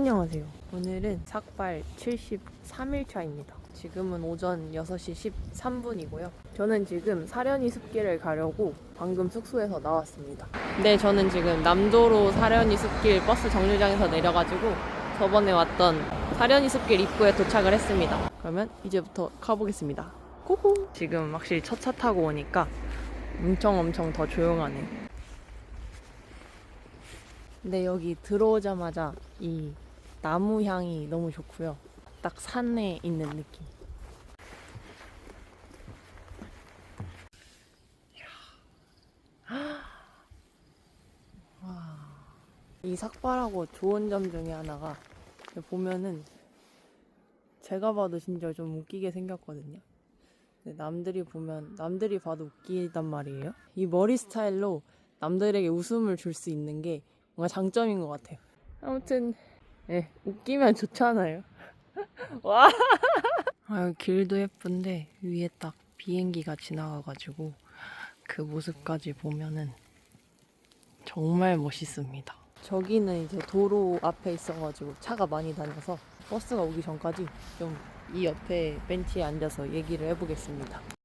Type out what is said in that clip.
안녕하세요. 오늘은 삭발 73일차입니다. 지금은 오전 6시 13분이고요. 저는 지금 사려니 숲길을 가려고 방금 숙소에서 나왔습니다. 네, 저는 지금 남도로 사려니 숲길 버스 정류장에서 내려가지고 저번에 왔던 사려니 숲길 입구에 도착을 했습니다. 그러면 이제부터 가보겠습니다. 고고! 지금 확실히 첫 차 타고 오니까 엄청 엄청 더 조용하네. 근데 여기 들어오자마자 이 나무 향이 너무 좋고요. 딱 산에 있는 느낌. 와. 이 삭발하고 좋은 점 중에 하나가 보면은 제가 봐도 진짜 좀 웃기게 생겼거든요. 남들이 보면 남들이 봐도 웃기단 말이에요. 이 머리 스타일로 남들에게 웃음을 줄 수 있는 게 뭔가 장점인 것 같아요. 아무튼 예, 웃기면 좋잖아요. 와. 아, 길도 예쁜데 위에 딱 비행기가 지나가가지고 그 모습까지 보면은 정말 멋있습니다. 저기는 이제 도로 앞에 있어가지고 차가 많이 다녀서 버스가 오기 전까지 좀 이 옆에 벤치에 앉아서 얘기를 해보겠습니다.